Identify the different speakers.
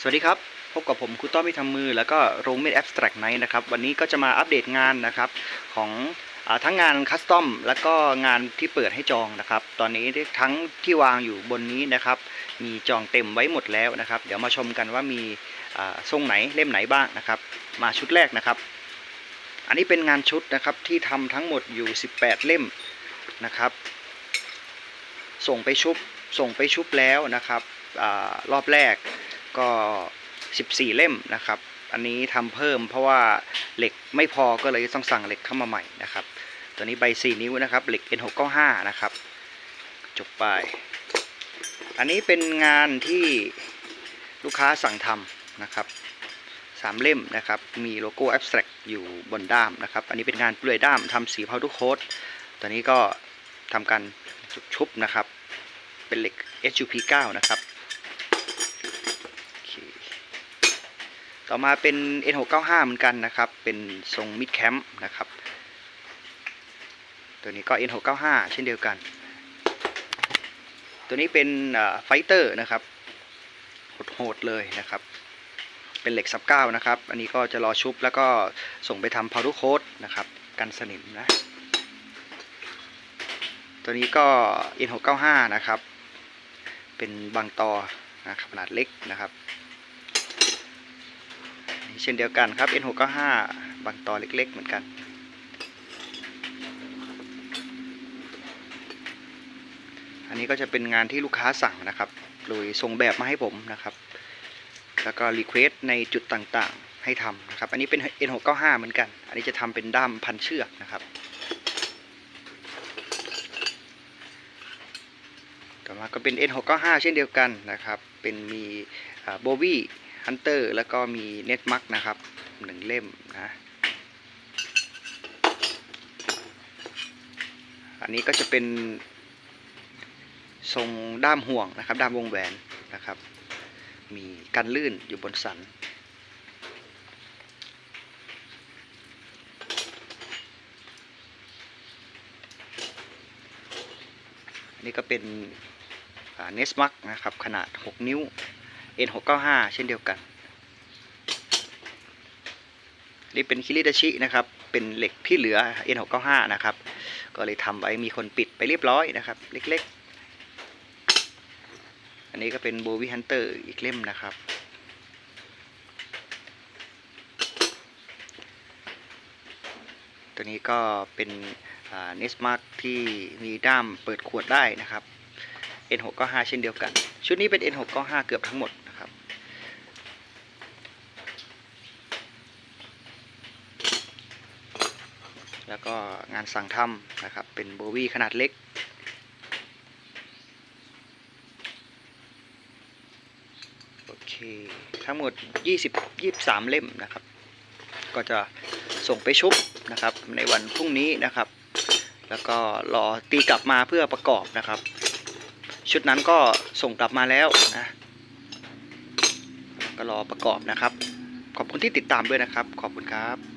Speaker 1: สวัสดีครับ พบกับผมครูต้อมมิทำมือ แล้วก็โรงเมดแอบสแตรกไนท์นะครับ วันนี้ก็จะมาอัปเดตงานนะครับ ของอทั้งงานคัสตอมแล้วก็งานที่เปิดให้จองนะครับ ตอนนี้ทั้งที่วางอยู่บนนี้นะครับ มีจองเต็มไว้หมดแล้วนะครับ เดี๋ยวมาชมกันว่ามีทรงไหนเล่มไหนบ้างนะครับ มาชุดแรกนะครับ อันนี้เป็นงานชุดนะครับที่ทำทั้งหมดอยู่ 18 เล่มนะครับ ส่งไปชุบส่งไปชุบแล้วนะครับอรอบแรก ก็ 14 เล่มนะครับ อันนี้ทำเพิ่มเพราะว่าเหล็กไม่พอก็เลยต้องสั่งเหล็กเข้ามาใหม่นะครับ ตัวนี้ใบ 4 นิ้วนะครับ เหล็ก N695 นะครับ จบไป อันนี้เป็นงานที่ลูกค้าสั่งทำนะครับสามเล่มนะครับ มีโลโก้ abstract อยู่บนด้ามนะครับ อันนี้เป็นงานเปลือยด้ามทำสีพาวทุกโค้ดตัวนี้ก็ทำการชุบนะครับ เป็นเหล็ก HUP9 นะครับโอเค ต่อมาเป็น N695 เหมือนกันนะครับ เป็นทรง mid camp นะครับ ตัวนี้ก็ N695 เช่นเดียวกัน ตัวนี้เป็นไฟเตอร์นะครับโหดๆเลยนะครับ เป็นเหล็กซับเก้านะครับ อันนี้ก็จะรอชุบแล้วก็ส่งไปทำพาวโค้ดนะครับ กันสนิมนะ ตัวนี้ก็ N695 นะครับ เป็นบางตอนะครับขนาดเล็กนะครับ เช่นเดียวกันครับ N695 บางตอเล็กๆ เหมือนกัน อันนี้ก็จะเป็นงานที่ลูกค้าสั่งนะครับ โดยส่งแบบมาให้ผมนะครับ แล้วก็รีเควสในจุดต่างๆให้ทำนะครับ อันนี้เป็น N695 เหมือนกัน อันนี้จะทำเป็นด้ามพันเชือกนะครับต่อมาก็เป็น N695 เช่นเดียวกันนะครับ เป็นมีโบวี่ ฮันเตอร์แล้วก็มีเน็ตมักนะครับหนึ่งเล่มนะ อันนี้ก็จะเป็นทรงด้ามห่วงนะครับ ด้ามวงแหวนนะครับ มีกันลื่นอยู่บนสันนนี้ก็เป็นเนสมักนะครับ ขนาด 6 นิ้ว N695 เช่นเดียวกันนี่เป็นคิริดาชินะครับ เป็นเหล็กที่เหลือ N695 นะครับ ก็เลยทำไว้มีคนปิดไปเรียบร้อยนะครับ เล็กๆ อันนี้ก็เป็นโบวีฮันเตอร์อีกเล่มนะครับ ตัวนี้ก็เป็นเนสมาร์ที่มีด้ามเปิดขวดได้นะครับ N695 เช่นเดียวกัน ชุดนี้เป็น N695 เกือบทั้งหมดนะครับ แล้วก็งานสั่งทำนะครับ เป็นโบวี่ขนาดเล็ก โอเค ทั้งหมด 20 23 เล่มนะครับ ก็จะส่งไปชุบนะครับ ในวันพรุ่งนี้นะครับ แล้วก็รอตีกลับมาเพื่อประกอบนะครับ ชุดนั้นก็ส่งกลับมาแล้วนะ ก็รอประกอบนะครับ ขอบคุณที่ติดตามด้วยนะครับ ขอบคุณครับ